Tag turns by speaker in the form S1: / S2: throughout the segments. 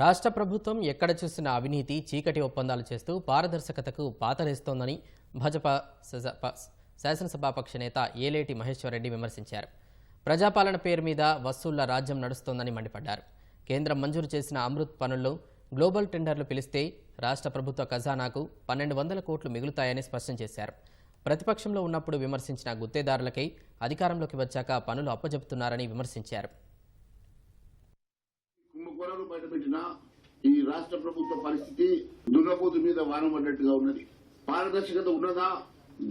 S1: రాష్ట్ర ప్రభుత్వం ఎక్కడ చూసిన అవినీతి చీకటి ఒప్పందాలు చేస్తూ పారదర్శకతకు పాతరేస్తోందని భాజపా శాసనసభాపక్ష నేత ఏలేటి మహేశ్వరరెడ్డి విమర్శించారు. ప్రజాపాలన పేరు మీద వసూళ్ళ రాజ్యం నడుస్తోందని మండిపడ్డారు. కేంద్రం మంజూరు చేసిన అమృత్ పనుల్లో గ్లోబల్ టెండర్లు పిలిస్తే రాష్ట్ర ప్రభుత్వ ఖజానాకు పన్నెండు వందల కోట్లు మిగులుతాయని స్పష్టం చేశారు. ప్రతిపక్షంలో ఉన్నప్పుడు విమర్శించిన గుత్తేదారులకై అధికారంలోకి వచ్చాక పనులు అప్పజెపుతున్నారని విమర్శించారు.
S2: బయటపెట్టిన ఈ రాష్ట్ర ప్రభుత్వ పరిస్థితి దున్నపోతు మీద వానం పడ్డట్టుగా ఉన్నది. పారదర్శకత ఉన్నదా?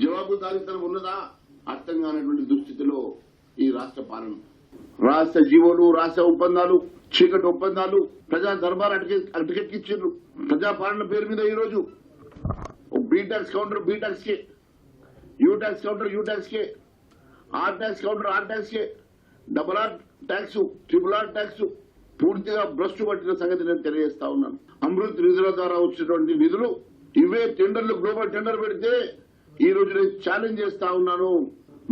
S2: జవాబుదారీతనం ఉన్నదా? అర్థం కానటువంటి దుస్థితిలో ఈ రాష్ట్ర పాలన. రాష్ట్ర జీవోలు రాష్ట్ర ఒప్పందాలు చీకటి ఒప్పందాలు ప్రజా దర్బార్ అటకెక్కిచ్చిండ్రు ప్రజా పాలన పేరు మీద ఈ రోజు counter B tax K U tax counter U tax K R tax counter R tax K double R tax triple R tax పూర్తిగా భ్రష్టు పట్టిన సంగతి నేను తెలియజేస్తా ఉన్నాను. అమృత్ నిధుల ద్వారా వచ్చినటువంటి నిధులు ఇవే టెండర్లు గ్లోబల్ టెండర్ పెడితే ఈ రోజు నేను ఛాలెంజ్ చేస్తా ఉన్నాను.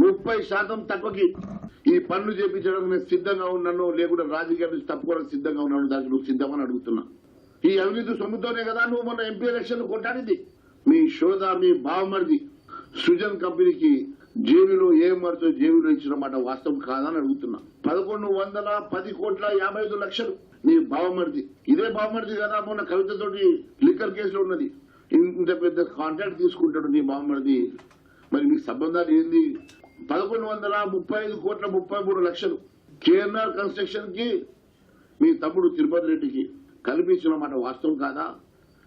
S2: ముప్పై శాతం తక్కువకి ఈ పనులు చేపించడానికి నేను సిద్ధంగా ఉన్నాను. లేకుంటే రాజకీయాల నుంచి తప్పుకోవడానికి సిద్ధంగా ఉన్నాను. దానికి నువ్వు సిద్ధమని అడుగుతున్నా. ఈ అవినీతి సొమ్ముతోనే కదా నువ్వు మొన్న ఎంపీ ఎలక్షన్ కొట్టాడింది. మీ శోధ మీ బావమరిది సృజన్ కంపెనీకి జేబీలో ఏం మరితో జేబీలో ఇచ్చిన మాట వాస్తవం కాదని అడుగుతున్నా. పదకొండు వందల పది కోట్ల యాభై ఐదు లక్షలు నీ బావమరిది. ఇదే బావమరిది కదా మొన్న కవితతోటి లిక్కర్ కేసులో ఉన్నది. ఇంత పెద్ద కాంట్రాక్ట్ తీసుకుంటాడు నీ బావమరిది. మరి మీకు సంబంధాలు ఏంది? పదకొండు వందల ముప్పై ఐదు కోట్ల ముప్పై మూడు లక్షలు. కేఎన్ఆర్ కన్స్ట్రక్షన్కి మీ తమ్ముడు తిరుపతి రెడ్డికి కల్పించిన మాట వాస్తవం కాదా?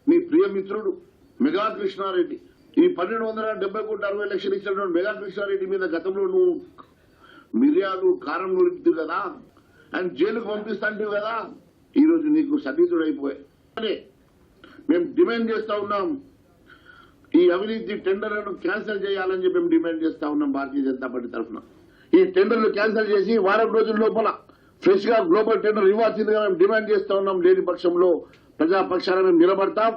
S2: మీ ప్రియమిత్రుడు మెగా కృష్ణారెడ్డి ఈ పన్నెండు వందల డెబ్బై కోట్ల అరవై లక్షలు ఇచ్చినటువంటి మెగా కృష్ణారెడ్డి మీద గతంలో నువ్వు మిరియాలు కారం నొరికితే కదా? అండ్ జైలుకు పంపిస్తాంటివి కదా? ఈ రోజు నీకు సతీతుడు అయిపోయాయి. అదే మేము డిమాండ్ చేస్తా ఉన్నాం. ఈ అవినీతి టెండర్లను క్యాన్సిల్ చేయాలని చెప్పి మేము డిమాండ్ చేస్తా ఉన్నాం భారతీయ జనతా పార్టీ తరఫున. ఈ టెండర్లు క్యాన్సిల్ చేసి వారం రోజుల లోపల ఫ్రెష్గా గ్లోబల్ టెండర్ ఇవ్వాల్సిందిగా మేము డిమాండ్ చేస్తా ఉన్నాం. లేని పక్షంలో ప్రజాపక్షాన మేము నిలబడతాం.